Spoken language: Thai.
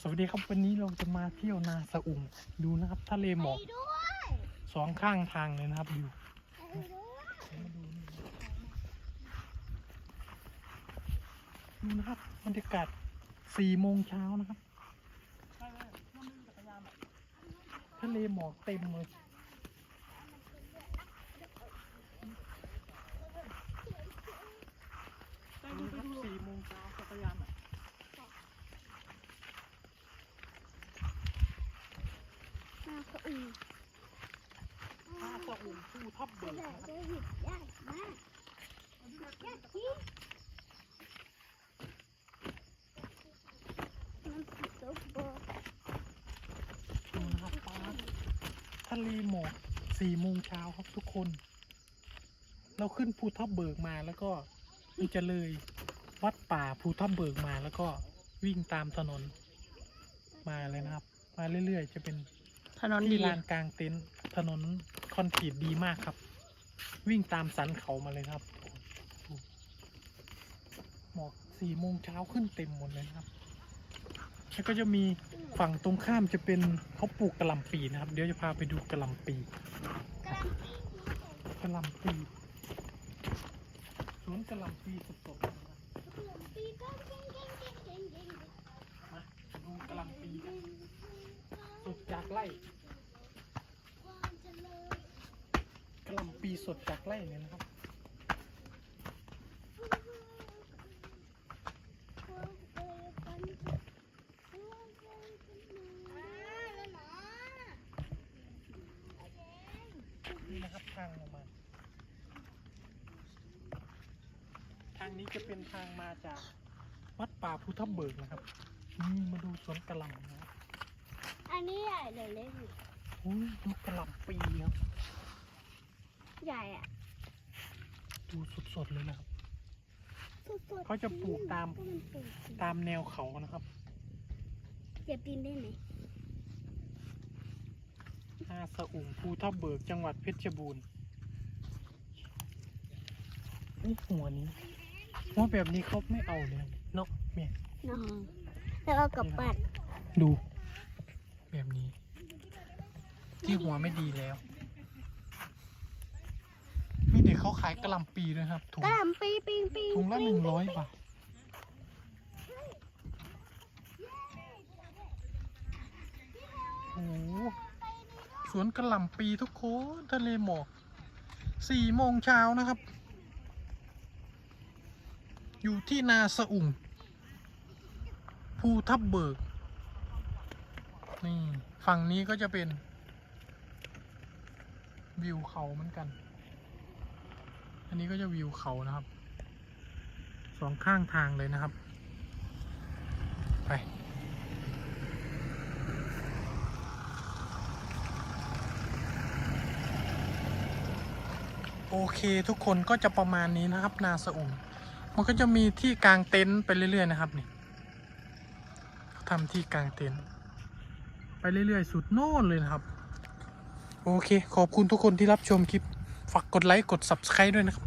สวัสดีครับวันนี้เราจะมาเที่ยวนาสะอุ่มดูนะครับทะเลหมอกไปด้วยสองข้างทางเลยนะครับดูไปด้วยดูนะครับบรรยากาศสี่โมงเช้านะครับทะเลหมอกเต็มเลยดูครับสี่โมงเช้าจักรยานอะ มาก็อื่น นาสะอุ่มภูทับเบิกแต่นะครับจะหยิบยากมากยากจริงมันผิดตัวโบดูนะครับฟ้าทะเลหมอกสี่โมงเช้าครับทุกคน เราขึ้นภูทับเบิกมาแล้วก็มันจะเลยวัดป่าภูทับเบิกมาแล้วก็วิ่งตามถนนมาเลยนะครับ มาเรื่อยๆ จะเป็นถนนที่ดีลานกลางเต็นท์ ถนนคอนกรีตดีมากครับ วิ่งตามสันเขามาเลยครับหมอกสี่โมงเช้าขึ้นเต็มหมดเลยครับ แล้วก็จะมีฝั่งตรงข้ามจะเป็นเขาปลูกกระหล่ำปีนะครับ เดี๋ยวจะพาไปดูกระหล่ำปีกระหล่ำปีสวนกระหล่ำปีสดๆนะครับกำปีก็เก่งเก่งเก่งเก่งเก่งมาดูกระหล่ำปีสดจากไร่ ความเจริญ กระหล่ำปี สดจากไร่เนี่ยนะครับความเจริญความเจริญความเจริญอ่าแล้วหนอนี่นะครับทางลงมา ทางนี้จะเป็นทางมาจากวัดป่าพุทธเบิกนะครับนี่มาดูสวนกระหล่ำนะครับอันนี้ใหญ่เลยเล็กอยู่อุ้ยดูกระหล่ำปีครับ ใหญ่อะดูสดๆเลยนะครับ สดๆเขาจะปลูกตาม ก็มันปลูกสิตามแนวเขานะครับจะปีนได้ไหมอาสะอุ่งภูทับเบิกจังหวัดเพชรบูรณ์นี่หัวนี้หัวแบบนี้เขาไม่เอาเลยเนาะเมียเนาะแล้วเอากลับบ้านดู แบบนี้ ที่หัวไม่ดีแล้วมี เด็กเขาขายกระหลำปีด้วยครับถุงกระหล่ำปีปีปีถุงละหนึ่งร้อยบาทโอ้โหสวนกระหล่ำปีทุกคนทะเลหมอกสี่โมงเช้านะครับ อยู่ที่นาสะอุ่งภูทับเบิก นี่ ฝั่งนี้ก็จะเป็น วิวเขาเหมือนกัน อันนี้ก็จะวิวเขานะครับสองข้างทางเลยนะครับ ไป โอเคทุกคนก็จะประมาณนี้นะครับ นาสะอุ่นมันก็จะมีที่กางเต็นท์ไปเรื่อย ๆ นะครับนี่ทำที่กางเต็นท์ไปเรื่อย ๆ สุดโน่นเลยนะครับ โอเค ขอบคุณทุกคนที่รับชมคลิป ฝากกดไลค์กด subscribe ด้วยนะครับ